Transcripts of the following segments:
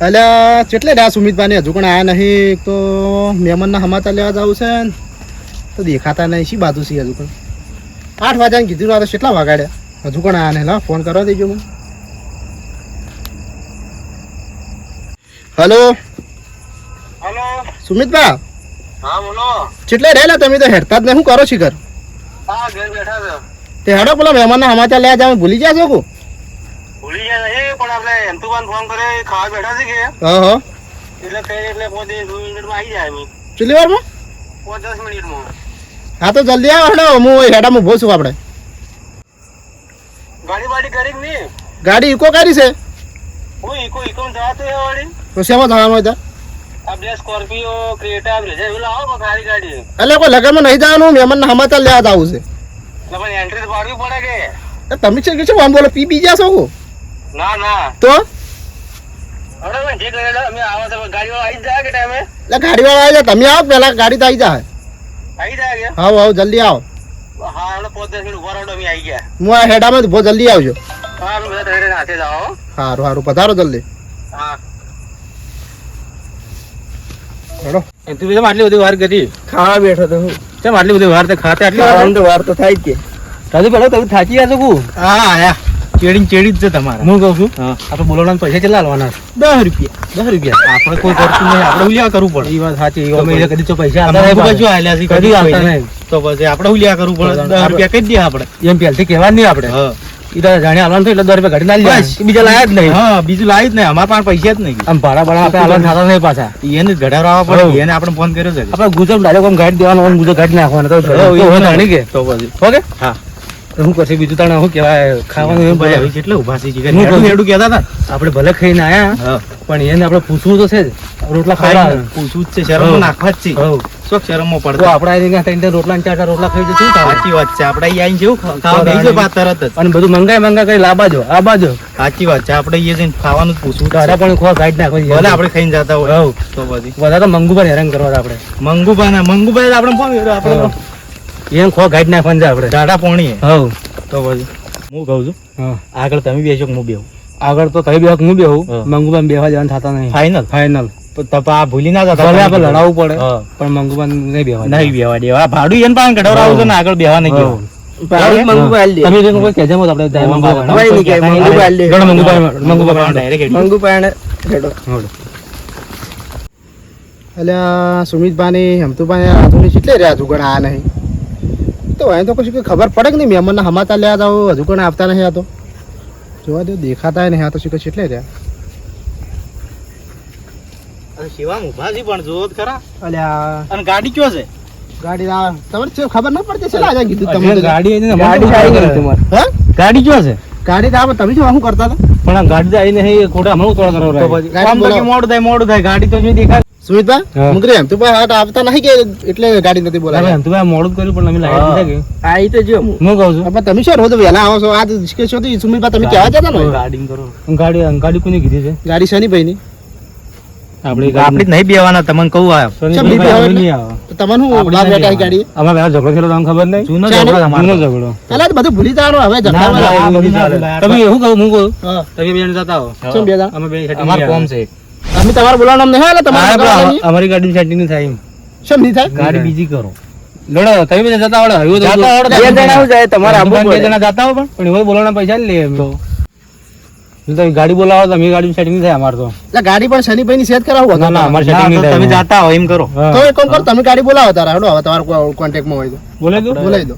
અલ્યા કેટલે રહ્યા સુમિતભાઈ હજુ પણ આયા નહીં? તો મહેમાનના સમાચાર લેવા જવું છે તો દેખાતા નહીં. શી બાજુ છે હજુ પણ? આઠ વાગ્યાને કીધું તો કેટલા વાગાડ્યા? હજુ પણ આયા નહીં. લા ફોન કરવા દેજો મને. હલો? હલો? સુમિતભા? હા બોલો. કેટલે રહેલા તમે તો હેડતા જ નહીં. શું કરો છો ઘર? હા ઘર બેઠા છો. તે હેડો પેલા મહેમાનના સમાચાર લેવા જાવ. ભૂલી ગયા છો કો ભૂલી ગયા પણ આપણે એમતુબાન ફોન કરે ખાવા બેઠા છે કે હા હા. એટલે કઈ એટલે પોતે મિનિટ મિનિટમાં આવી જાય એમ. કેટલી વારમાં? પાંચ દસ મિનિટમાં. હા તો જલ્દી આવો હેડો હું હેડામાં ઊભો છું આપણે. ગાડી બાડી કરી કે નહીં? ગાડી ઇકો કરી છે? હું ઇકો ઇકો જવાતો એ વાળી. તો શેમાં જવાનું હતા બે સ્કોર્પિયો ક્રેટા બ્લેઝર એવું લાવો ખારી ગાડી. એટલે કોઈ લગનમાં નહીં જવાનું મહેમાનના સમાચાર લેવા આવું છે. એટલે પણ એન્ટ્રી પાડવી પડે કે? તમે છે કે શું આમ બોલો પી પી ગયા છો ના ના. તો? હવે અમે જે કરેલા અમે આવો તો ગાડી વાળા આવી જાય કે ટાઈમે? એટલે ગાડી વાળા આવી જાય. તમે આવો પેલા ગાડી તો આવી જાય. આવી જાય કે? આવો આવો જલ્દી આવો. હા એટલે પાંચ દસ મિનિટ ઊભા રહો અમે આવી ગયા. હું આ હેડામાં જ જલ્દી આવજો. હા અમે બધા ત્રણે હાથે જ આવો. સારું સારું. પધારો જલ્દી. હા. હેડો. તું આટલી બધી વાર કરી? ખાવા બેઠો તો હું. કેમ આટલી બધી વાર તે ખાતે આટલી વાર? તો વાર તો થાય જ કે. તાજુ પેલો તમે થાકી ગયા છો કુ હા આયા. ચેડી ચેડી જ છે તમારે. હું કહું છું? આપણે બોલાવવાના પૈસા કેટલા લાવવાના દસ રૂપિયા. દસ રૂપિયા? આપણે કોઈ કરતું નહીં આપણે ઉલિયા કરવું પડે. એ વાત સાચી અમે કદી તો પૈસા આલ્યા છે કદી નહીં. તો પછી આપણે ઉલિયા કરવું પડે. દસ રૂપિયા કહી દઈએ આપણે? એમ પહેલથી કહેવા નહીં આપણે. જાણે આલવાનું એટલે દસ રૂપિયા ઘડી ના બીજા લાયા જ નહીં. હા. બીજું લાવી જ નહીં. અમારા પાસે પૈસા જ નહીં. આમ ભાડા ભાડા આપણે આલવાનું થતા નહીં પાછા. એને ઘટાડો આવવા પડે. એને આપણે ફોન કર્યો છે. આપણે ગુજરાત ડાયરેક્ટ ગાડી દેવાનો ગુજરાત નાખવાનો. તો જાણી કે? તો પછી. ઓકે હા. શું કરશે બીજું તાણે શું કહેવાય ખાવાનું એમ ભાઈ કેટલે ઊભા છે નેડું નેડું કહેતા હતા. આપણે ભલે ખાઈને આયા પણ એને આપણે પૂછવું તો છે જ. રોટલા ખાવા. પૂછવું જ છે શરમ નાખવા જ છે. શું શરમમાં પડતો આપણે આઈને ત્રણ ત્યાં રોટલા ચાર ચાર રોટલા ખાઈ જશું સાચી વાત છે આપણે અહીં આવીને જેવું ખાવા બેસી વાત તરત જ. અને બધું મંગાઈ મંગા કઈ લાબાજો આબાજો. સાચી વાત છે આપણે અહીંયા જઈને ખાવાનું જ પૂછવું તારા પણ ખોવા ગાઈડ નાખો ભલે આપણે ખાઈને જતા હોય તો પછી. વધારે તો મંગુભાઈ હેરાન કરવા આપણે. મંગુભાઈ ના મંગુભાઈ આપણે ફોન આપણે એમ ખો ગાઈડ નાખવાનું છે આપણે. ટાટા પોણી. હવ. તો પછી હું કહું છું આગળ તમે બેસો હું બેહું? આગળ તો તમે બેહો હું બેહું? મંગુબાન બેહવા જવાનું થતા નહીં. ફાઈનલ ફાઈનલ આ ભૂલી ના જતા ભલે આપણે લડાવવું પડે પણ મંગુબાન નહીં બેહવા નહીં બેહવા દેવા. ભાડું એને પાસે કઢાવડાવું છે ને આગળ બેહવા નહીં ગયો અલ્યા સુમિતભાઈ હમતુભાઈ કેટલે રહ્યા તું ગણા નહીં. તો અહીં તો કશું કઈ ખબર પડે કે નહીં? મહેમાનના સમાચાર લેવા જાવ હજુ ઘણા આવતા નહીં આ તો? જોવા દો દેખાતા નહીં આ તો શું રહ્યા. શિવામ ઊભા છે પણ જોવો ખરા. અલ્યા. અને ગાડી કયો છે? ગાડી આ તમારે છે ખબર ના પડતી છે આજે કીધું તમે તો. ગાડી ગાડી આવી ગઈ તમારે. હા? ગાડી કયો છે? ગાડી તો આ તમે શું શું કરતા હતા? પણ આ ગાડી આવીને નહીં ખોટા હમણાં કરો તો તો. મોડું થાય મોડું થાય. ગાડી તો જો દેખાય. સુમિતભાઈ હા. એમ. તું ભાઈ હાટ આવતા નહીં કે એટલે ગાડી નથી બોલાવી? એમ તું ભાઈ મોડું કર્યું પણ અમે દીધા કે આવી તો જો. હું કહું છું. પણ તમે શું રોજ વહેલા આવો છો? આજ કે છો તો? સુમિતભાઈ તમે કહેવા જતા ને ગાડી કરો. ગાડી ગાડી કોની કીધી છે? ગાડી શની ભાઈ ની આપણી આપણી નહીં બેવાના તમને કહું નહીં બેહવા તમને હું બહાર બેઠા ગાડી? અમે પેલા ઝઘડો થયેલો તમને ખબર નહીં? જૂનો ઝઘડો જૂનો ઝઘડો. પેલા બધું ભૂલી જવાનું હવે ચાલે. તમે એવું કહું હું કહું. તમે બે જતા આવો. બે અમે બે અમાર કોમ છે અમે તમારે બોલાવવાનું નહીં એટલે તમારે અમારી ગાડી સેટિંગ નહીં થાય શેમ નહીં થાય? ગાડી બીજી કરો. લડો તમે બધા જતા આવડે હવે તો જતા આવડે. બે જણા જાય તમારે આવવું બે જણા જતા હો પણ પણ એવો બોલાવવાના પૈસા લે એમ તો? તમે ગાડી બોલાવો તો અમે ગાડી સેટિંગ થાય અમારે તો. એટલે ગાડી પણ શનિ ભાઈ ની સેટ કરાવો ના ના અમાર સેટિંગ નહીં થાય તમે જાતા હો એમ કરો. તો એક કામ કરો તમે ગાડી બોલાવો તારા હેડો હવે તમારો કોન્ટેક્ટમાં હોય તો. બોલે દો. બોલાવી દો.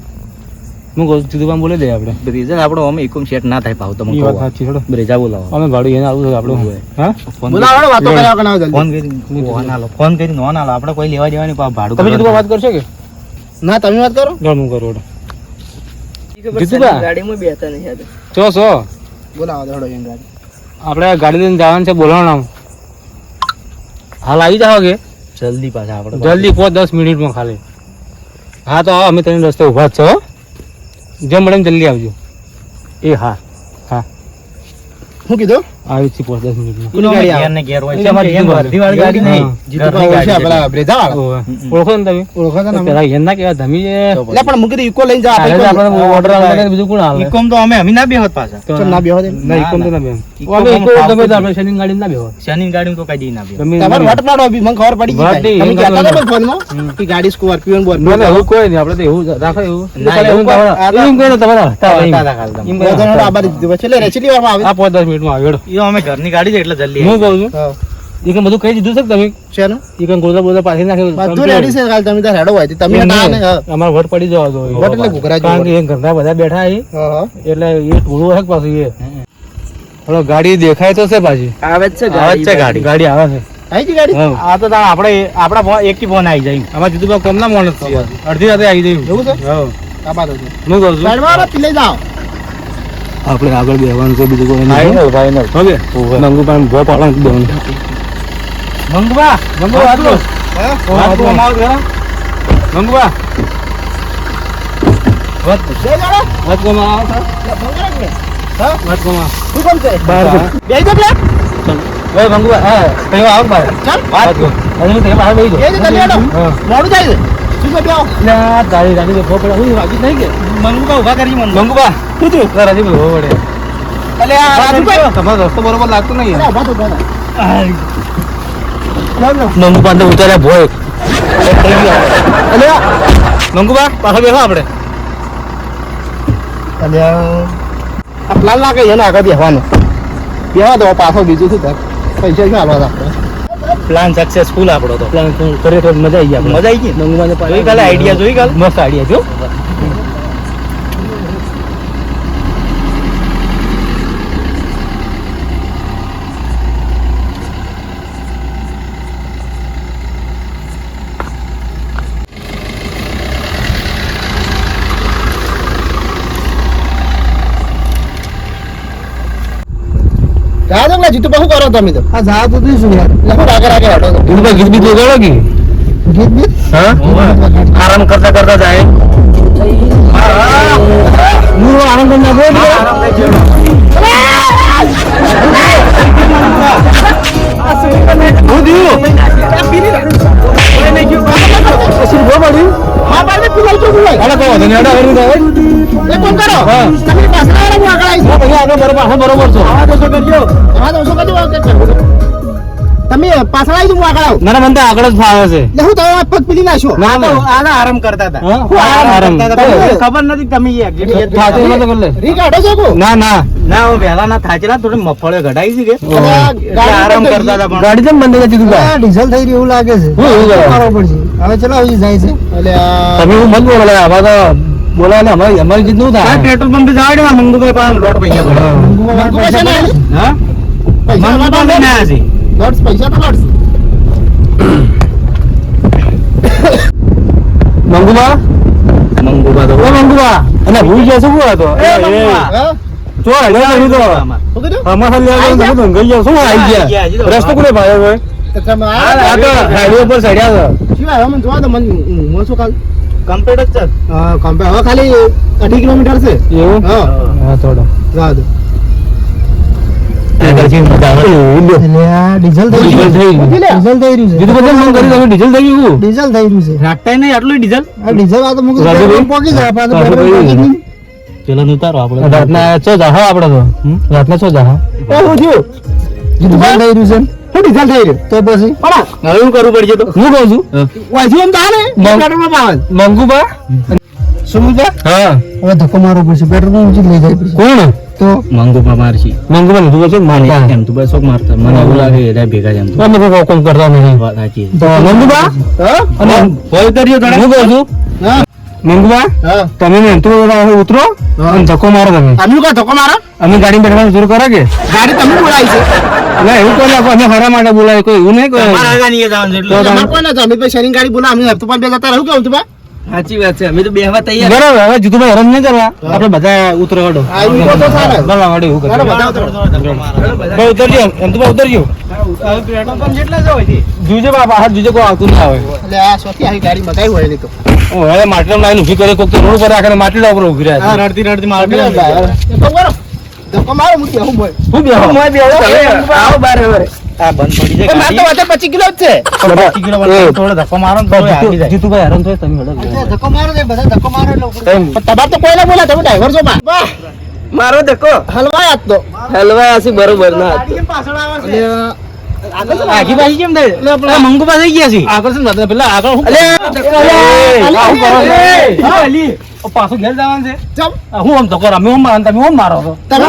હું કહું સીધું કામ દે આપણે. બ્રેઝર આપણો અમે એકમ સેટ ના થાય પાવ તમે વાત સાચી છોડો બ્રેઝા બોલાવો. અમે ભાડું એને આવું આપણે. હોય. હા? બોલાવો વાતો કર્યા વગર ફોન કરી ફોન આલો ફોન કરી નો ના આપણે કોઈ લેવા દેવાની પાવ ભાડું તમે સીધું વાત કરશો કે? ના તમે વાત કરો. ગણ હું કરું ગાડીમાં બેહતા નહીં હતા ચો સો બોલાવો તો એમ ગાડી. આપણે ગાડી લઈને જવાનું છે બોલાવવાનું હાલ આવી જાવ કે? જલ્દી પાછા આપણે જલ્દી પહોંચ દસ મિનિટમાં ખાલી. હા તો અમે તને રસ્તે ઊભા જ છો હો. મેડમ જલ્દી આવજો એ હા હા શું કીધું આવી? છે પાંચ દસ મિનિટ ગાડી કઈ નહીં, સ્કોર્પિયો બોર્પિયો એવું કોઈ નહીં આપણે એવું જ રાખો એવું. તમારા- દસ મિનિટમાં આવે હેડો. ઈ અમે ઘરની ગાડી છે એટલે જલ્દી હું કહું છું. એ કઈ બધું કહી દીધું છે તમે? છે ને એ કઈ ગોદા બોદા પાછી નાખે બધું રેડી છે કાલ. તમે ત્યાં હેડો હોય. તમે અમારે વટ પડી જવા દો. વટ એટલે ઘૂઘરા કારણ કે ઘરના બધા બેઠા છે. એટલે એ ટોળું હે પાછું એ? હલો ગાડી દેખાય તો છે પાછી. આવે જ છે ગાડી ગાડી. આવે છે. આવી ગઈ ગાડી. આ તો આપણે આપણા ફોન એક ફોન આવી જાય. આમાં જીતુભાઈ કોમના માણસ અડધી રાતે આવી જાય એવું. છે હા. આ બાજુ હું કહું છું. સાઈડમાં આવો, જાઓ. આપણે આગળ બેવાનું છે બીજું કોઈ ફાઈનલ ફાઈનલ હવે પણ ભો પાડવાનું છે બેહવાનું. મંગુબા આટલો વાત કરો. હા? કરો. અમારો ઘરે. મંગુબા વાત લઈ જાઓ વાત કરો અમારો આવો કરો? હા? વાત કરો અમારો. શું કામ છે? બહાર જો. બેસી જાઓ પેલા. ઓય મંગુબા હા કયો આવો બહાર ચાલ. વાત કરો. હજુ તો બહાર બેહી એ જ કરી હેડો. હા. મોડું થાય છે. શું છે બેહો? એટલે આ તારી રાજી તો ભો પડે હું વાગી નહીં કે મંગુબા ઊભા કરી મને મંગુબા શું થયું તારા રાજી ભો પડે અલે આ રાજુભાઈ. તમારો રસ્તો બરોબર લાગતો નહીં ઊભા તો થા. મંગુબા તો ઉતાર્યા ભોય અલ્યા મંગુબા પાછા બેસો આપણે અલે આ પ્લાન લાગે એને આગળ બેસવાનો બેહવા દો પાછો બીજું શું પૈસા ક્યાં હાલવા હતા પ્લાન સક્સેસફુલ આપણો તો. પ્લાન કરીએ તો મજા આવી ગયા મજા આવી ગઈ જોઈ કાલે આઈડિયા જોઈ ગયો મસ્ત આઈડિયા જો જા દો પેલા જીતુ બહુ કરો તમે તો હા જા તો શું યાર લખો આગળ આગળ હટો તો. મંગુબા ગીત બીત વગાડો કે ગીત બીત હા આરામ કરતા કરતા જાય હું આનંદ ના બોલ હું દીધું પછી ભો પડ્યું હા બાને પીલાઈ ચો પીલાઈ અરે કહો તને અડા હરી દે એક કામ કરો હા. તમે પાછળ આવો હું આગળ આવીશ હા પછી આગળ બરોબર હા બરોબર છો આવા દોસો કરજો તમે પાછળ આવી હું આગળ આવું. મને મને આગળ જ ફાવે છે. એટલે હું તમે પગ પીલી નાખશો ના તો આના આરામ કરતા હતા. હું આરામ આરામ. કરતા હતા. ખબર નથી તમે યાર થાચે તો કર રી કાઢો છો કો ના ના. ના હું વેલા ના થાચેલા થોડી મફળે ઘટાઈ છે કે? આરામ કરતા હતા પણ. ગાડી કેમ બંધ કરી દીધું ડીઝલ થઈ રહ્યું એવું લાગે છે. કરે? પડશે. હવે ચલો આવી જાય છે. એટલે આ તમે હું મત બોલે આવા તો બોલાય ને અમારી અમારી જીતનું થાય. પેટ્રોલ પંપ જવા દે મંગુભાઈ પાસે લોટ પૈસા પડે મંગુભાઈ ના હા? પૈસા? છે તો મંગુબા? મંગુબા તો ઓ મંગુબા. અને શું હતો. એ મંગુબા. હેડો અમાર જાવ શું આવી ગયા, રસ્તો કોને ભાયો હોય? તમે આ આ તો હાઈવે ઉપર ચડ્યા શું આવ્યો? મને જોવા તો મને હું શું કાલ? કમ્પ્લીટ જ છે. હા કમ્પે હવે ખાલી અઢી કિલોમીટર છે. એવું? હા. હા થોડો. જવા પેલા ઉતારો રાતના આપડે તો. રાતના? ડીઝલ થઈ રહ્યું છે. શું ડીઝલ થઈ રહ્યું? તો પછી? હવે કરવું પડશે તો? હું કહું છું? વાંચ્યું એમ પેટ્રોલ મંગુબા? હા હવે ધક્કો મારવો પડશે. પેટ્રોલ પંપ લઈ જાય કોણ? તો મંગુબા મારશી મંગુબા ને તું છો એમ તો બસ મારતા? મને એવું લાગે એ ભેગા જ તો. અમે કોઈ કોમ કરતા નહીં. વાત સાચી તો મંગુબા અને હોય ઉતર્યો થોડા હું કહું મંગુબા તમે ને તો ઉતરો. અને ધક્કો મારો તમે. આમ કા ધક્કો મારો? અમે ગાડી બેઠવાનું શરૂ કરો કે? ગાડી તમે બોલાવી છે. ના એવું કોઈ નાખો અમે હરા માટે બોલાય કોઈ એવું નહીં કોઈ. મારા આગળ નહીં જવાનું એટલે અમારે કોઈ ગાડી બોલા અમે હપ્તો પણ બે જતા રહું કેવું તું સાચી વાત છે. અમે તો બેહવા તૈયાર. બરાબર હવે જીતુભાઈ હેરાન નહીં કરવા. આપણે બધા ઉતરો હડો. આ ઈકો તો સારા. બરાબર એવું કરજો ભાઈ ઉતરજો એમ. તો ઉતરજો. જુજે બાપા હાથ જુજે કોઈ આવતું ના આવે એટલે આ સોથી આવી ગાડી બતાવી હોય નહીં તો. ઓ હવે માટલા લાઈન ઊભી કરી કોક રોડ પર રાખીને માટલા ઉપર ઊભી રહ્યા રડતી રડતી તમે તો બરો. ધક્કો મારો હું બેહું હું બેહો? મોય બેહો. આવો બાર હવે. આ બંધ પડી જાય મારે તો ગાડી. 25 કિલો જ છે. પચીસ કિલો વાળો થોડો ધક્કો મારો ને તો એ જાય. જીતુભાઈ હેરાન થાય તમે હેડો ધક્કો મારો છે બધા ધક્કો મારો એટલે પણ તમારે તો કોઈ ના બોલા તમે ડ્રાઈવર છો બા. મારો ધક્કો. હલવાય આજ તો. આસી બરોબર ના અને આગળ તો આખી પાછી કેમ થાય? એટલે મંગુ પાસે ગયા છે. આગળ શું પેલા આગળ હું અલે, પાછું ઘેર જવાનું છે? હું આમ ધક્કો રમે હું મારો તમે હું મારો છો? તમે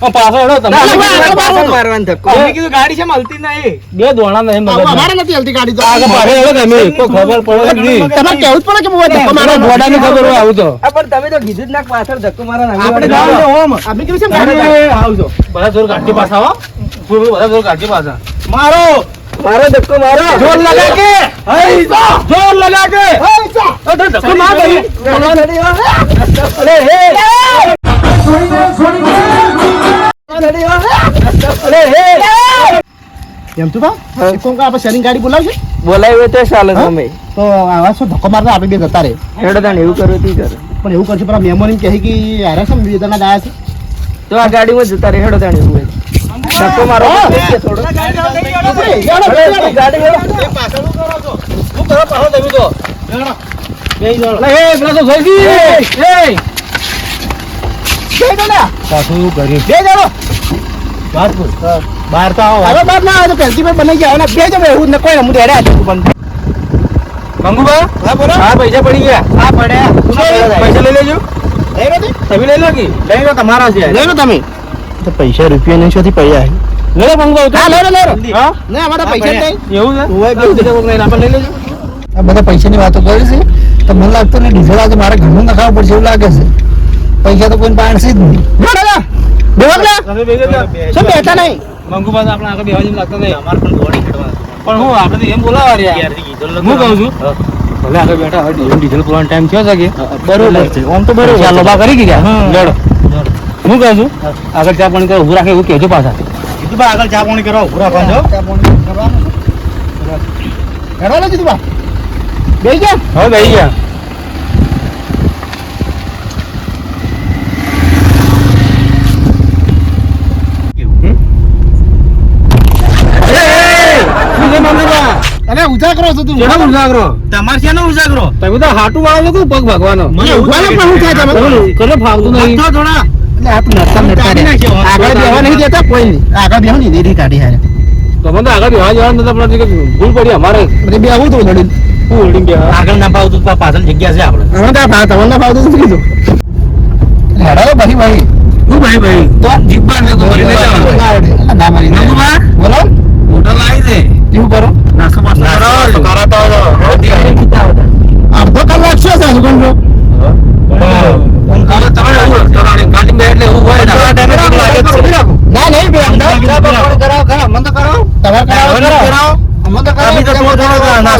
પાછો હેડો તમે. ના, ના, ના, ના, ના. મારવાનો ધક્કો. અમે કીધું ગાડી છે મળતી નહીં. બે દોણા નહીં મગજમાં. અમારે નથી હલતી ગાડી તો. આગળ પાછળ હેડો તમે કોઈ ખબર પડે જ નહીં તમારે કેવું પડે કે ધક્કો મારો ગોડાની ખબર હોય આવું તો. પણ તમે તો કીધું જ ના પાછળ ધક્કો મારા આપણે આપણે. છે ગાડી આવજો બધા જોર ગાડી પાછા હો પૂરું બધા જોર ગાડી પાછા. મારો! મારો ધક્કો મારો. જોર લગા કે? હઈ જા. જોર લગા કે? અરે ધક્કો ના ગઈ અરે હે. અરે હે એમ તું કોણ? આપણે શેરિંગ ગાડી બોલાવશે? બોલાવ્યો તો ચાલે તમે તો આવા શું ધક્કો મારતા આપણે બે જતા રે હેડો તાણ એવું કરો તી કરો. પણ એવું કરશે પણ મેમોરી કહે કે યાર છે બે જણા આયા છે. તો આ ગાડીમાં જતા રે હેડો તાણ એવું હોય. ધક્કો મારો હા. થોડો ગાડી યાર. ગાડી હેડો. શું કરો પાછો તમે તો બે જણ એ પેલા તો જોઈજી એ. બે જણા. પાછું કરી બે જણા. વાત બોલ બહાર તો આવો. હવે બાપ ના આવે તો પહેલથી પણ બનાઈ ગયા. બે જણા એવું ને કોઈ ને હું તો હતું પણ મંગુબા? હા બોલો. હા પૈસા પડી ગયા. હા પડ્યા. પૈસા લઈ લેજો. લઈ લો તમે લઈ લો કે? લઈ લો તમારા છે. લઈ લો તમે. તો પૈસા રૂપિયા નહીં શોધી પૈસા. લઈ લો મંગુ હા લઈ લો લઈ લો. હા. ના અમારા પૈસા નહીં. એવું છે? નહીં આપણે લઈ લેજો. આ બધા પૈસાની વાતો કરી છે. તો મને લાગતું નહીં ડીઝલ આજે મારે ઘરનું નખાવું પડશે એવું લાગે છે. પૈસા તો કોઈ પાસે જ નહીં. શું બેઠા નહીં? મંગુ પાસે આપણે આગળ બેહવા જેવું લાગતું નહીં. અમારે પણ દોડી પણ હું આપણે એમ બોલાવા રહ્યા. હું કહું છું? ભલે આગળ બેઠા હવે ડીઝલ ડીઝલ પુરાવાનો ટાઈમ થયો છે કે બરોબર. છે ઓમ તો બરોબર ચાલો બા કરી ગયા? લડો હું કહું છું? આગળ ચા પાણી કરો ઉભું રાખે એવું કહેજો પાછા. કીધું બા આગળ ચા પાણી કરો ઉભું રાખવાનું હેડો ને જીતુભા બેસી ગયા હવે બેસી ગયા. ઉજાગરો છો તું? કેનો ઉજાગરો? તમાર કેનો ઉજાગરો? તમે તો હાટુ વાળો છો પગ ભગવાનો. મને ઉભાને પણ હું થાય તમે? કલો ફાવતું નહીં. થોડા. એટલે આપ નતા રે. આગળ બેહવા નહીં દેતા કોઈ નહીં. આગળ બેહો નહીં દેરી કાઢી હારે. તમે તો આગળ બેહવા જવાનું નતા પણ ભૂલ પડી અમારે. બધી બેહવું તો લડી હું બેહવા. આગળ ના પાવતું પાછળ જગ્યા છે આપણે હવે તો ભાવ તમને ના ભાવતું શું કીધું? હેડો ભાઈ ભાઈ. હું ભાઈ ભાઈ? તો જીબ્બા ને તો લઈ જવાનું. ના મારી? બોલો. હોટલ આવી દે. કેવું કરો?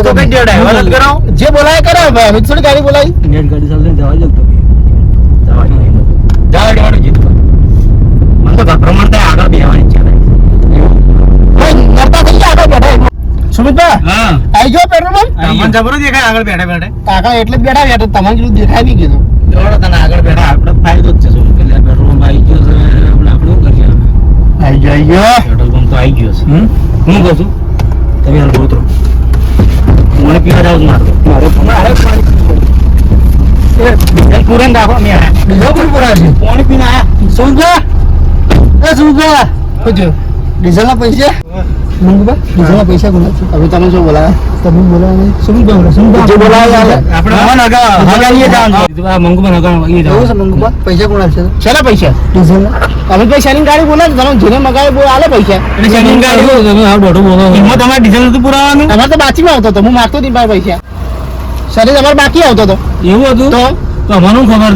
જો બે બોલાય કરે થોડી ગાડી બોલાવી ગાડી ચાલે જવા જ જાવ જીતું મને તો ગભરામણ થાય આગળ બેહવાની સુમિતભાઈ હા. આવી ગયો પેટ્રોલ પંપ? તમને જબરો દેખાય આગળ બેઠા બેઠા. કાકા એટલે જ બેઠા બેઠા તમારે જેટલું દેખાય નહીં કીધું. જોડો તને આગળ બેઠા આપણે ફાયદો જ છે શું કે પેટ્રોલ પંપ આવી ગયો છે આપણે આપણે કરીએ આવી ગયો આવી ગયો. પેટ્રોલ પંપ તો આવી ગયો છે. હું કહું છું તમે હાલ ઉતરો મને પીવા જાવ મારો મારે પણ મારે ડીઝલ પૂરે રાખો મેં બીજો પણ પૂરા છે? પાણી પીને આયા. સુગા એ પૂછ્યો ડીઝલ ના પૈસા? મંગુબા ડીઝલ ના પૈસા છે હવે તમે શું બોલાયા તમે બોલાયા સુમિતભાઈ બોલા સુમિતભાઈ જે બોલાયા આપણે મન અગા હગાઈએ જવાનું આ મંગુ મને હગા ઈ એવું છે મંગુબા પૈસા કોના છે શેના પૈસા ડીઝલ અમે ભાઈ શેની ગાડી બોલે તમે જેને મગાવે બોલ આલે પૈસા એટલે શેની ગાડી તમે આ દોઢું બોલો એમાં તમારે ડીઝલ નતું પુરાવાનું અમારે તો બાચીમાં આવતો હતો હું માગતો નહીં ભાઈ પૈસા સરે તમારે બાકી આવતો તો એવું હતું તો તો અમારું ખબર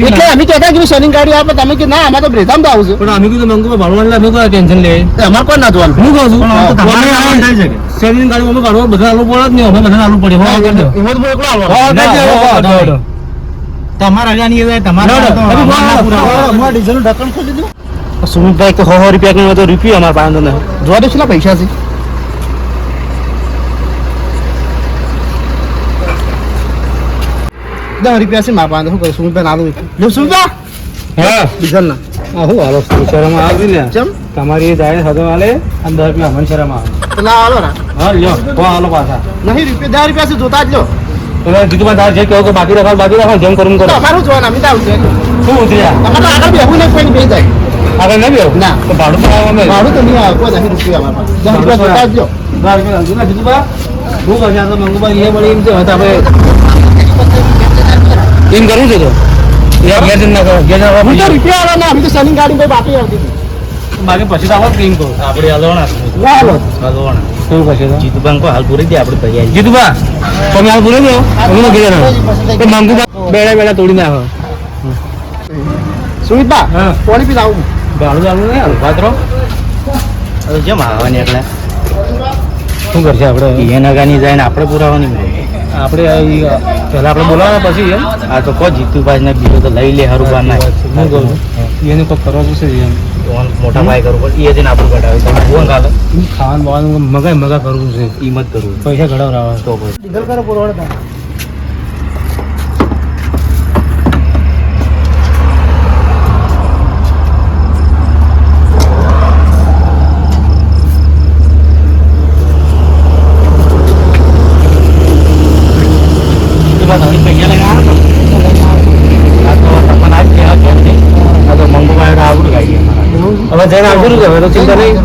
એટલે અમે કહેતા કે શનિ ગાડી આપે તમે કે ના અમારે તો બ્રેધામ તો આવું પણ અમે કીધું મંગુ ભણવાનું અમે કોઈ ટેન્શન લે અમારે કોઈ ના જોવાનું હું કહું છું પણ આ તો તમારે અમે આવવાનું થઈ શકે શેરની ગાડી અમે કાઢવા બધા આલુ પડે જ નહીં અમે બધા આલુ હો. તમારા એ ખોલી. સુમિતભાઈ તો સો સો રૂપિયા કે તો રૂપિયા અમારા પાસે જોવા દો કેટલા પૈસા છે? દસ રૂપિયા છે મારા પાસે. શું કરું? સુમિતભાઈ નાનું લો સુમિતભાઈ હા. ડીઝલના આ શું હાલો? શરમ આવી ને. ચમ? તમારી એ જાય હદો વાલે અને દસ રૂપિયા અમને શરમ આવે. તો ના હાલો ના. હા લ્યો. કો હાલો પાછા. નહીં રૂપિયા દસ રૂપિયા સુધી જોતા જ લો એટલે કીધું પણ તારે જે કહો કે બાકી રાખો બાકી રાખો જેમ કરું તો કરો. અમારું જોવાના અમે તો આવું છે શું ઉતર્યા અમારે તો આગળ બેહવું નહીં કોઈ બે જાય. આગળ નહીં બેવું ના. તો ભાડું તો આવે ભાડું તો નહીં આવે કોઈ નહીં રૂપિયા અમારા. દસ રૂપિયા જોતા જ લો બાર રૂપિયા. લાગુ ને કીધું બા? કરશે? આ તો મંગુભાઈ એ વળી એમ છે હવે આપણે એમ કરવું છે તો. એ ઘેર ના કરો ઘેર હું તો રૂપિયા વાળા ના અમે તો શનિ ગાડી કોઈ બાકી આવતી હતી બાકી પછી તો આવો આપણે હલવાના હાલો. હલવાના. શું કરશે તો? જીતુભાઈ કહો હાલ પૂરી દે આપણે તૈયારી. જીતુબા તમે હાલ બોલો છો અમે ઘેર તો બેડા બેડા તોડી નાખો. સુમિતબા હા. પાણી પી આવું ભાડું ચાલુ નહીં હાલ પાત્રો હવે જેમ આવવાની એટલે. શું કરશે આપણે? એ નગાની જાય ને આપણે પુરાવાની મળે આપણે પહેલા આપણે બોલાવવા પછી એમ. આ તો કહો જીતુભાઈ ને બીજો તો લઈ લે હરું બાર ના હું કહું છું. એને કોઈ કરવા જશે એમ. મોટા ભાઈ કરવું પડે. એ જઈને આપણું ઘટાવે તમે ફોન કાલે ખાવાનું બાવાનું મગા મગા કરવું છે. કિંમત કરવું. પૈસા ઘડાવવા તો પછી. કરો પુરવડતા જીતુભાઈ તમે પૈસા લઈને આવો આ તો તમને આજ કહેવા કેમ નહીં આ તો મંગુભાઈ આવડું ગાડી જઈને હવે તો ચિંતા નહીં.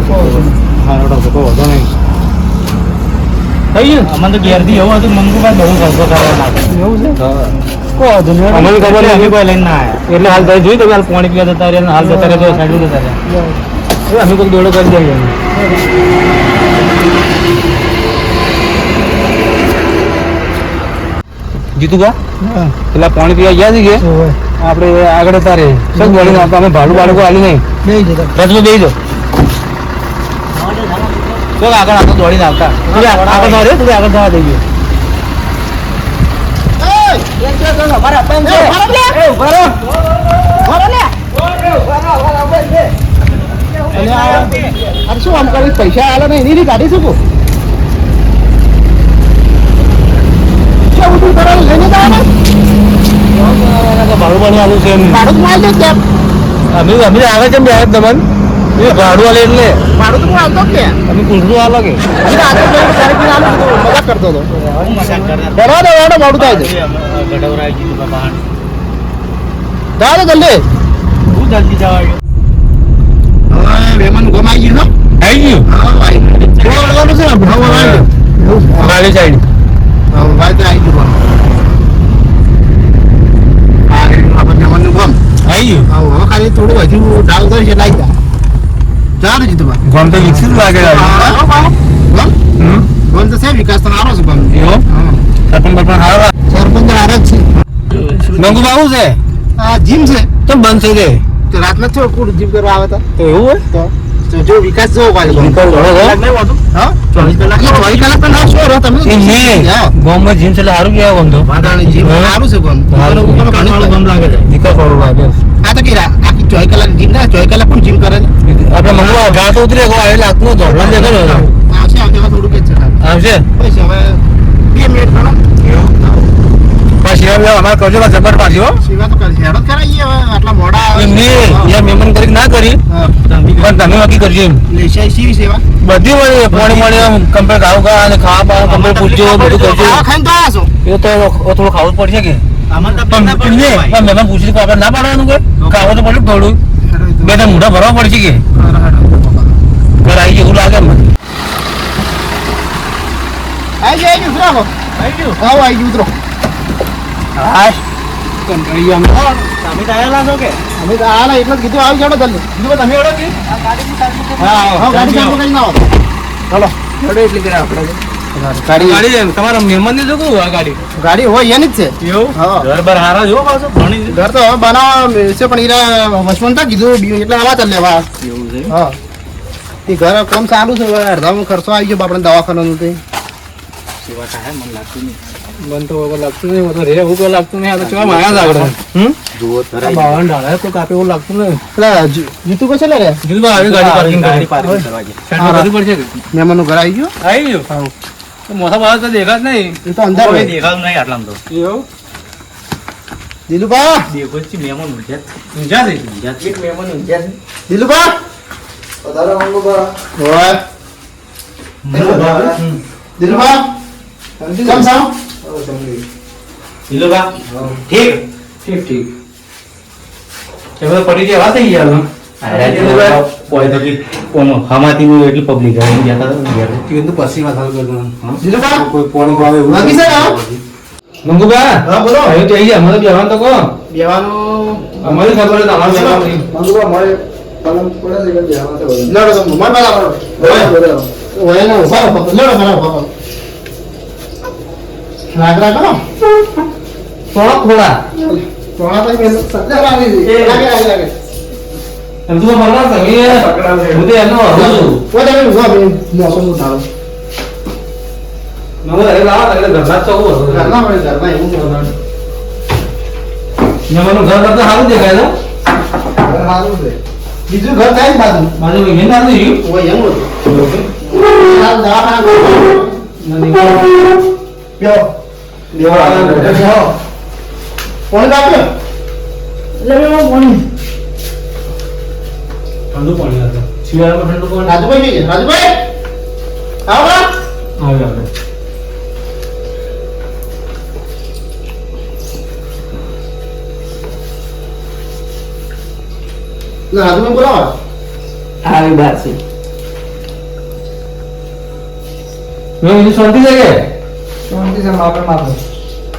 નહીં. થઈ ગયું? અમને તો ઘેરથી એવું હતું મંગુભાઈ બહુ ખર્ચો કરવા માંગે એવું છે? હા. કોઈ વાંધો નહીં અમને ખબર એટલે અમે કોઈ લઈને ના આવ્યા. એટલે હાલ તમે જોયું તમે હાલ પાણી પીવા જતા રહ્યા હાલ જતા રહ્યા સાઈડ જતા રહ્યા. અમે કોઈ દોડો કરી દઈએ જીતુબા પેલા પાણી પીવા ગયા છે કે? આપણે આગળ તારે શું આવતા અમે ભાડું કોઈ આલી નહીં. રસમાં બેસી દો ચાલ આગળ આગળ દોડીને આવતા. આગળ આગળ દોડે તું આગળ જવા દઈ ગયો શું આમ કરી? પૈસા આલે નહીં એની કાઢી શકું? શું કરો લઈને જવાના ભાડું છે તો આવી અમે અમે છે બે દમન એ ભાડું આલે એટલે. ભાડું તો હું આવતો જ અમે કુંડરું આલો કે? અરે આજે તો તારીખની આલું કરતો હતો. હું બરાબર ભાડું થાય છે. ગઢવરાય જીતુભાઈ બહાર જાઓ જલ્દી. હું જલ્દી જવા હવે ગમાઈ ગયું આવી ગયું? હા ભાઈ છે. સાઈડ. તો આવી ગયું હા આપણે મહેમાનનું આવી ગયું હવે ખાલી થોડું હજુ ડાલ કરી છે લાગી જા. ચાલો જીતુભા ગમ તો વિકસિત લાગે ગમ? ગમ તો છે વિકાસ તો સારો છે ગમ. એવો? સરપંચ બરપંચ હારા સરપંચ હારા જ છે. મંગુ બાબુ છે? આ જીમ છે. તો બંધ થઈ ગઈ? તો રાતના છો કુડ જીમ કરવા આવે તો? તો એવું હોય? તો જો વિકાસ જો હા? કલાક કલાક ના છો તમે. ગામમાં જીમ છે એટલે સારું ગમ તો. જીમ. સારું છે ગમ. ઉપર- ઉપર લાગે આ તો કીરા આખી કલાક જીમ ના કલાક પણ જીમ કરે આપણે મંગુ ઘા તો ઉતરે આવે તો હમણાં દેખાડો આવશે આવશે હવે થોડુંક છે આવશે? પછી હવે બે મિનિટ ગણો પાછી અમારે કરજો જબર પાછી હો. સેવા તો કરશે હેડો હવે આટલા મોડા આવે એમ યાર કરી ના કરી પણ તમે બાકી કરજો એમ. લેસાઈ શી સેવા? બધી મળી પાણી મળી કમ્પ્લેટ ખાવ કા અને ખાવા પાવા કમ્પ્લેટ પૂછજો બધું કરજો. ખાઈને તો આયા એ તો થોડું ખાવું પડશે કે. આમાં તો મહેમાન પૂછ્યું કે આપણે ના પાડવાનું કે? ખાવું તો પડ્યું થોડું બે ત્રણ મોઢા ભરવા પડશે કે? ઘર આવી જેવું લાગે મને. આઈ જાય ઉતરો આવો આવી ગયું? આવો ગયું ઉતરો. હાશ કંટાળી અમે. તમે તો આયેલા છો કે? અમે તો આ એટલે કીધું આવી જાડો જલ્દી કીધું તમે એવડો કે? હા હા ગાડી ચાલુ કરીને આવો ચાલો. એવડો એટલી કર્યા આપણે. ગાડી. ગાડી તમારા મહેમાન ને જોવું આ ગાડી. ગાડી હોય એની જ છે. એવું? ઘર બાર હારા જો પાછો ભણી ઘર તો હવે છે પણ ઈરા વસવંતા કીધું એટલે આવા ચાલ લેવા. એવું છે? હા. એ ઘર કામ સારું છે અડધામાં ખર્ચો આવી ગયો આપણે તે. સેવા થાય મને લાગતું નહીં. મને તો લાગતું નહીં તો રે તો લાગતું નહીં આ તો ચેવા માયા જ આગળ. હમ? જુઓ આ બાવન ડાળા કોઈ કાપે એવું લાગતું નહીં. જી- જીતુ કશે લે રે? જીતુભા આવી ગાડી પાર્કિંગ ગાડી. પાર્કિંગ કરવા ગયા. સાઈડમાં કરવી પડશે કે? મહેમાનનું ઘર આવી ગયું? આવી ગયું? હા. મોસા બાદ તો દેખા જ નહીં. એ તો અંદર દેખાતું નહીં આટલામાં તો. એવું? મહેમાન મહેમાન ઊંઘ્યા છે. ઓય. દિલુભા? કેમ છો? ઠીક? ઠીક પડી ગયા વાત થઈ ગયા પબ્લિક જતા દિલુભા કોઈ પોણી આવે એવું વાગી છે ને મંગુબા? હા બોલો. હવે તો આવી અમારે બેવાનું તો કહો. બેવાનું અમારી ખબર છે અમારે બેવાનું નહીં. લડો તો મન બરાબર ઓય. ના ઊભા રહો લડો ઊભા કરો થોડા થોડા. તોણા તો મેં સત્યા લાગી લાગે લાગે લાગે એમ તો ભગવાન તમે હું. તો એમનો હરું છું. તમે ઊભા મોસમનું લાવા એટલે ઘરના તો ઘરના મળે ઘરના એવું કરવાનું મેમાનું ઘર કરતા સારું દેખાય છે? ઘર સારું છે. બીજું ઘર થાય ને બાજુ? બાજુ કોઈ મેં નથી રહ્યું? ઓય એમ હતું બ્યો કોણ કાપ્યો એટલે મેં પાણી ઠંડુ પાણી હતો શિયાળામાં ઠંડુ પાણી રાજુભાઈ નહીં છે? રાજુભાઈ? આવો બા. આવે આપણે. ના, રાજુભાઈ બોલાવો. આવી બાર છે. મેં બીજું શાંતિ છે કે?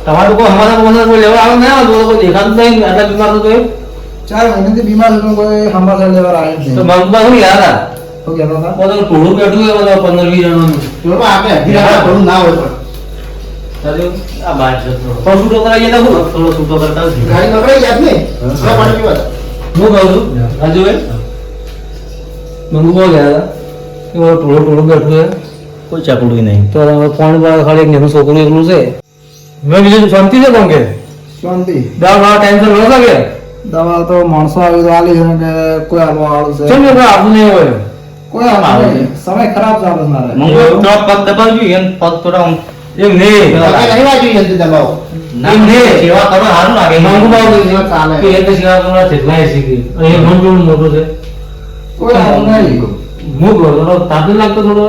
તમારું કોઈ અમારા કોઈ લેવા આવે ના? તો કોઈ દેખાતું નહીં આટલા બીમાર તો ચાર મહિનાથી બીમાર હતો કોઈ સમાચાર લેવા આવ્યો જ તો મંગવા શું યાદ આ? શું કહેતા હતા? બધું ટોળું બેઠું છે બધા પંદર વીસ જણાનું. બોલો આપણે રાખવા થોડું ના હોય પણ? આ બાર છે થોડો છૂટો કરાવી ગયા તા થોડો છૂટો કરતા જ ગાડી નબળાઈ યાદ નહીં? હા, પાણી પીવા હું કહું છું? રાજુભાઈ મંગુ કહો ગયા હતા કે બધું ટોળું ટોળું બેઠું છે. કોઈ ચાકડું નહીં. તો કોણ ખાલી એક નાનું છોકરું એકલું છે. મેં બીજું શાંતિ? છે કોણ કે શાંતિ દવા વાળા ટાઈમસર લો લાગે દવા તો માણસો આવી તો આલી છે કે કોઈ હાલવા વાળું છે. ચલો કે આપણું નહીં હોય. કોઈ હાલ નહીં. સમય ખરાબ ચાલે છે મારે મંગો તો પગ દબાવજો એમ પગ થોડા એમ નહીં. પગે જોઈએ જલ્દી દબાવો. ના સેવા કરો સારું લાગે. મંગુ બાબુ સેવા ચાલે. કે એ તો સેવા કરવા થેટલાય શીખી એ ઘણું મોટું છે. કોઈ હાલતું નહીં. કહું થોડો તાપ લાગતો થોડો.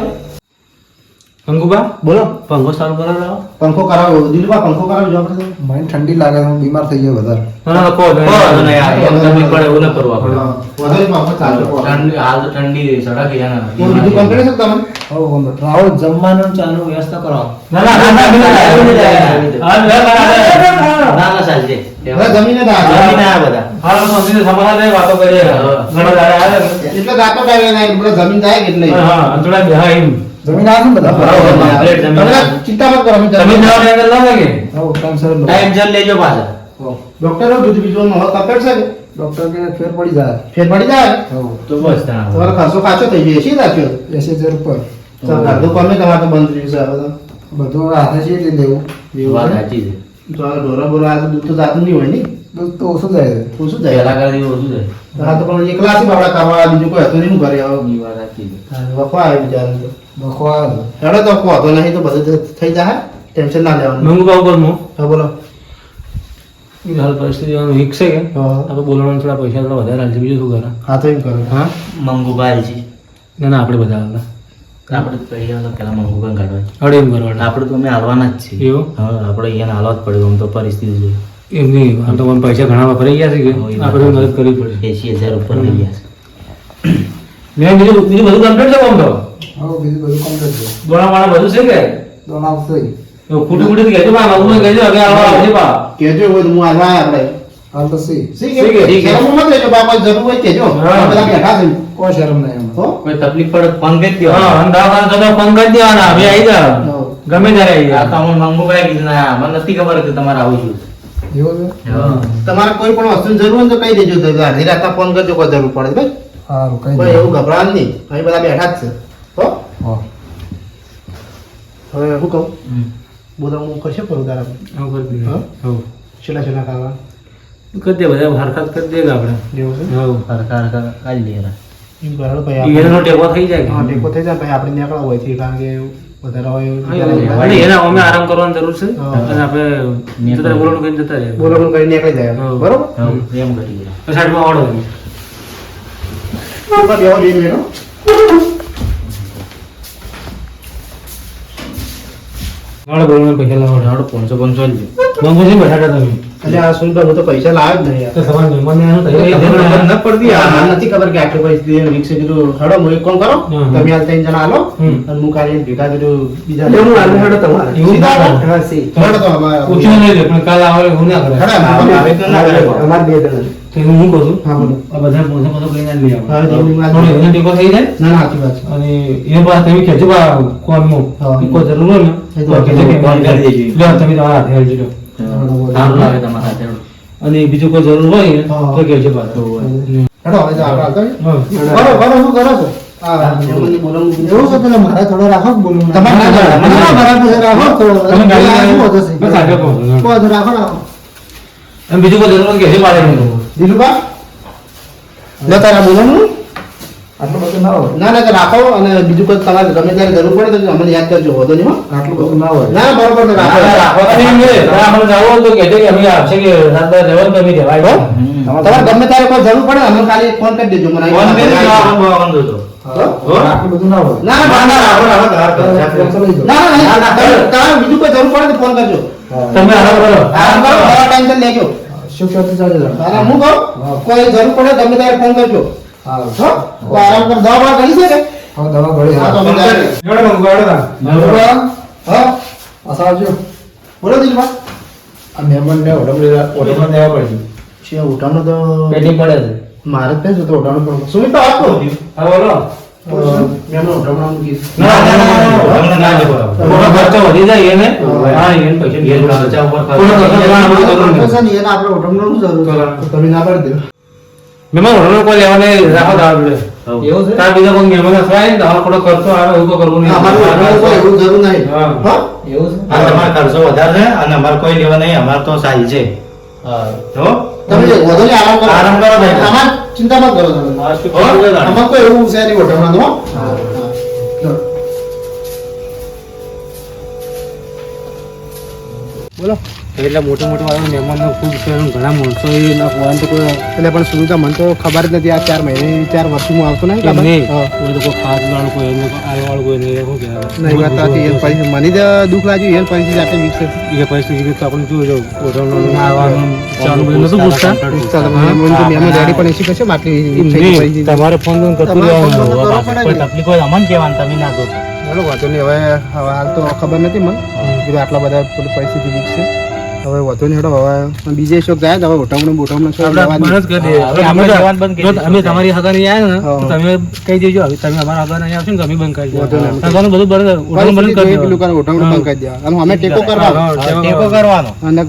અંગુબા બોલો પંખો સારું કરાવો પંખો કરાવો દિલબા પંખો કરાવજો આપણે મને ઠંડી લાગે હું બીમાર થઈ ગયો વધારે ના ના કહો નહીં, આ એમ પડે એવું ન કરવું વધારે પંખો કહો. ઠંડી હાલ તો ઠંડી સડક યાર કોઈ બીજું કંપની છે હવે બંધ. રાહુલ જમવાનું ચાલુ વ્યવસ્થા કરો ના ના ના ના ના એવું નહીં ના, ના, ના, ના. ના ના ચાલશે બધા જમીને આ. જમીને આ બધા હાલ શાંતિથી સમાધાન વાતો કરીએ ઘણા દાડા એટલે ગાતો ટાઈમે નહીં જમીન જાય કે એટલે હા અંતડા જમીન આવે ને બધા ચિંતા મત કરો જમીન જવા ના લાગે ટાઈમ જલ લેજો પાછા. ડોક્ટર દૂધ બીજું હવે કમ્પ્લેટ છે ડોક્ટર કે ફેર પડી જાય. ફેર પડી જાય? હવ. તો બસ તમારો ખર્ચો કાચો થઈ જાય રાખ્યો? એસી હજાર ઉપર. સરકાર તો કમે તમારે તો બંધ રહ્યું છે હવે બધું હાથે છે એટલે લેવું. એવું વાત સાચી છે. તો આ ઢોરા બોરા આ તો દૂધ તો જાતું નહીં હોય ને? દૂધ તો ઓછું જાય. છે તો શું જાય. પહેલા કરતી ઓછું જાય. હા તો પણ એકલા છે બાબડા કરવા બીજું કોઈ હતું નહીં ઘરે આવો વાત સાચી છે. વફા આવે બિચારાને બખવા હેડો તો કહો તો નહીં તો બધું થઈ જાય ટેન્શન ના લેવાનું મંગુ બાબુ પર હું હા બોલો એ હાલ પરિસ્થિતિ વીક છે કે આપણે બોલવાનું થોડા પૈસા થોડા વધારે હાલશે બીજું શું કરે હા તો એમ કરો હા મંગુભાઈ છે ના ના આપણે બધા હાલના આપણે તો અહીંયા પેલા મંગુભાઈ કાઢવા. અડે એમ કરવાના આપણે તો અમે હાલવાના જ છીએ એવું હા આપણે અહીંયા હાલવા જ પડે આમ તો પરિસ્થિતિ છે એમ નહીં આમ તો મને પૈસા ઘણા વપરાઈ ગયા છે કે આપણે મદદ કરવી પડે એસી હજાર ઉપર થઈ ગયા છે મેં બીજું બીજું બધું કમ્પ્લીટ છે આમ તો હા બીજું બધું કમ્પ્લીટ છે. દોણા વાળા બધું છે કે? દોણા આવશે ખોટું ખોટું કહેજો બા મંગુ કહેજો હવે આવા આવજે બા કહેજો હોય તો હું આવા આપણે. હાલ તો સી. સી કે? કે? શરમ મત લેજો બાપા જરૂર હોય કહેજો. હા. બધા બેઠા છે કોઈ શરમ નહીં એમ. તો કોઈ તકલીફ પડે તો ફોન કરી દો હા દવાખાને જતો ફોન કરી દેવાના હવે આવી જાવ હો. ગમે ત્યારે આવી આ તો હું મંગુ મંગુભાઈ કીધું ના મને નથી ખબર કે તમારે આવું છું. તમારે કોઈ પણ વસ્તુની જરૂર હોય તો કહી દેજો તો રાતના ફોન કરજો કોઈ જરૂર પડે ભાઈ સારું કઈ કોઈ એવું ગભરાવાનું નહીં. અહીં બધા બેઠા જ છે. હો? હવે હું કહું? બધા હું કરશે કરું તારા હું કરી દઉં હા? છેલ્લા છેલ્લા કરવા કરી દે બધા હરકત કરી દે આપણે? એવું છે? હવ. હરખા હરખા કાઢી ભાઈ આપણે. એનો ટેકો થઈ જાય હા ટેકો થઈ જાય પછી આપણે નીકળવા હોય છે કારણ કે વધારે હોય એના અમે આરામ કરવાની જરૂર છે. અને આપણે જતા બોલવાનું કઈ જતા રહે બોલો બોલો કરીને નીકળી જાય. બરોબર? એમ કરી ગયા તો સાઈડમાં વાળો તમે. બેહો બે મિનિટ હો. વાળો બોલવાનું પૈસા લાવો હાડો પાંચસો પાંચસો આલજો. મંગો છે બેઠા હતા તમે અલ્યા આ સુનતા હું તો પૈસા લાવ્યો જ નહીં યાર તમારા મહેમાનને આનું તૈયારી ખબર. ન પડતી આ નથી ખબર કે આટલી પૈસા રિક્ષે કીધું હડો હું એક કોણ કરો. તમે આ ત્રણ જણા હાલો. અને હું કાલે ભેગા કીધું બીજા એવું હાલ હેડો તમારે એવું હાલો? હા સી હડો તો અમારે પૂછ્યું નહીં પણ કાલે આવે તો ના કરે. અમારે બે જણા તો હું કહું છું હા બોલો. આ બધા પોતે પોતે કરીને લઈ આવો. હા, જેવું વાત થોડો એનો ટેકો થઈ જાય? ના ના સાચી વાત છે. અને એ પાછા તમે કહેજો બા કોમનું. હા. કોઈ જરૂર હોય ને એ તો કહેજો કે ફોન કરી દેજો. લ્યો, તમે તમારા હાથે આવજો લ્યો. સારું લાગે તમારા હાથે અને બીજું કોઈ જરૂર હોય. તો કહેજો બા. તો હેડો હવે તો આપણે. કરો કરો શું કરો. છો. એવું છે પેલા મારે થોડો રાખો બોલું. તમારે રાખો. વધુ રાખો રાખો બીજું કોઈ જરૂર કે કહેજો દિલુભા લે બોલવાનું આટલું બધું ના હોય ના ના રાખો અને બીજું કોઈ તમારે ગમે ત્યારે જરૂર પડે તો અમને યાદ કરજો હોતો નહીં આટલું બધું ના હોય ના બરોબર રાખો રાખો આપણે જાવું તો કહેજો કે અમે આવશે કે રાત દાડા રહેવાનું રહેવાય. તમારે ગમે ત્યારે કોઈ જરૂર પડે અમને ખાલી ફોન કરી દેજો મને ફોન કરી દેજો, આપણે બોલાવવાનું તો. હો? આટલું બધું ના હોય ના ના ના રાખો રાખો ના. ના ના તમારે બીજું કોઈ જરૂર પડે તો ફોન કરજો તમે આરામ કરો આરામ કરો ટેન્શન લેજો શું કરતું ચાલે છે? અને હું કહું કોઈ જરૂર પડે તમે ત્યારે ફોન કરજો. હા. તો આરામ કર દવા બવા કરી છે કે? હા દવા ગળી હા. તો મને અમે જાય. હેડો મંગુ, હેડો તાણ. બરોબર હા. બોલો દિલભા આ મહેમાનને ઓઢમણી ઓઢમણ દેવા પડશે. છે ઉઠાનો તો પેટી પડે છે. મારે જ તો ઉઠાનો પડે સુમિત તો આપો હા બોલો. મહેમાન કોઈ લેવા નહીં, રાખો દાવા એવું છે? તાર બીજા કોઈ મહેમાન અથડાય ને તો થોડો ખર્ચો આવે એવું કોઈ કરવું નહીં. અમારું કોઈ એવું જરૂર નહીં. હા. એવું છે? તમારે ખર્ચો વધારે છે અને અમારે કોઈ લેવા નહીં અમારે તો સારી છે. હો? તમે વધુ આરામ કરો. આરામ કરો ભાઈ. ચિંતા મત કરો તમે. કોઈ એવું છે નહીં ઉઠાવવાનું બોલો. એટલે મોટી મોટી વાળા મહેમાનનો ખૂબ છે ઘણા માણસો તો કોઈ એટલે પણ સુવિધા મને તો ખબર જ નથી આ ચાર મહિને ચાર વર્ષથી હું આવતો ને નહીં. કોઈ તો કોઈ ખાદ વાળું કોઈ એને કોઈ કોઈ નહીં, એ શું કહેવાય? નહીં વાત સાચી એ પરિસ્થિતિ મને જ દુઃખ લાગ્યું એ પરિસ્થિતિ જાતે વિકસે એ પરિસ્થિતિ તો આપણે જોઈ જો હોટલનું આવવાનું ચાલુ બધું નતું પૂછતા? વિકસતા તમે મને તો મેમો ડેડી પણ એસી કશે પરિસ્થિતિ તમારે ફોન કરતું રહેવાનું. તો. તકલીફ હોય અમન કહેવાનું તમે ના દો ચાલો વાંધો નહીં. હવે હવે હાલ તો ખબર નથી મને. કે આટલા બધા થોડી પરિસ્થિતિ વિકસે હવે વાંધો નહીં હેડો હવે બીજે શોખ જાય તો હવે દઈએ. હવે અમે તમારી હગા નહીં આવ્યા ને તમે કહી દેજો. હવે તમે અમારા હગા નહીં આવશો ને અમે બંધ કરી. હગાનું બધું બંધ બંધ કરી દેવાનું. ઉઠામણું બંધ કરી દેવા અમે ટેકો કરવા. ટેકો કરવાનો. અને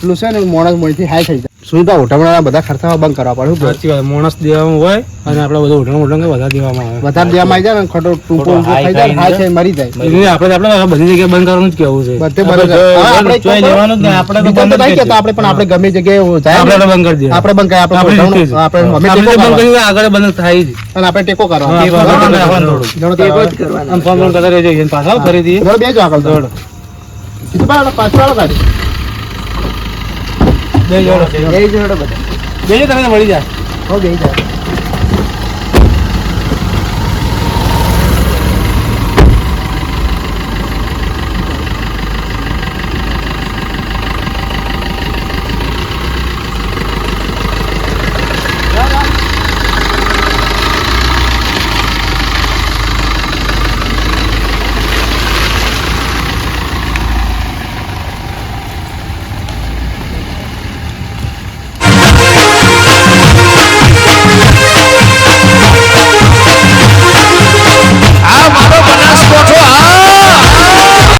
પેલું છે ને મોણસ મોણથી હાઈ થઈ જાય. સુનિતા ઉઠામણા બધા ખર્ચા બંધ કરવા પડે સાચી વાત માણસ દેવામાં હોય અને આપણે બધું ઉઠાણ ઉઠાણ વધારે દેવામાં આવે. વધારે દેવામાં આવી જાય ને ખોટો ટૂંકો જાય મરી જાય. એટલે આપણે આપણે બધી જગ્યાએ બંધ કરવાનું જ કેવું છે. બધે આપણે ચોય લેવાનું જ આપણે તો બંધ નહીં કરી આપણે પણ આપણે ગમે જગ્યાએ જાય આપણે બંધ કરી દઈએ આપણે બંધ કરી આપણે આપણે અમે બંધ કરી આગળ બંધ થાય જ અને આપણે ટેકો કરવા ટેકો જ તારા- ફોન ફોન કરતા રહેજો પાછા ફરીથી. બેજો આગળ દોડ પાછળ પાડો, પાછું વાળો ગાડી. બે જોડો જય જોડો બધા. બેજો તમે મળી જાય. હો, બેહી જાય.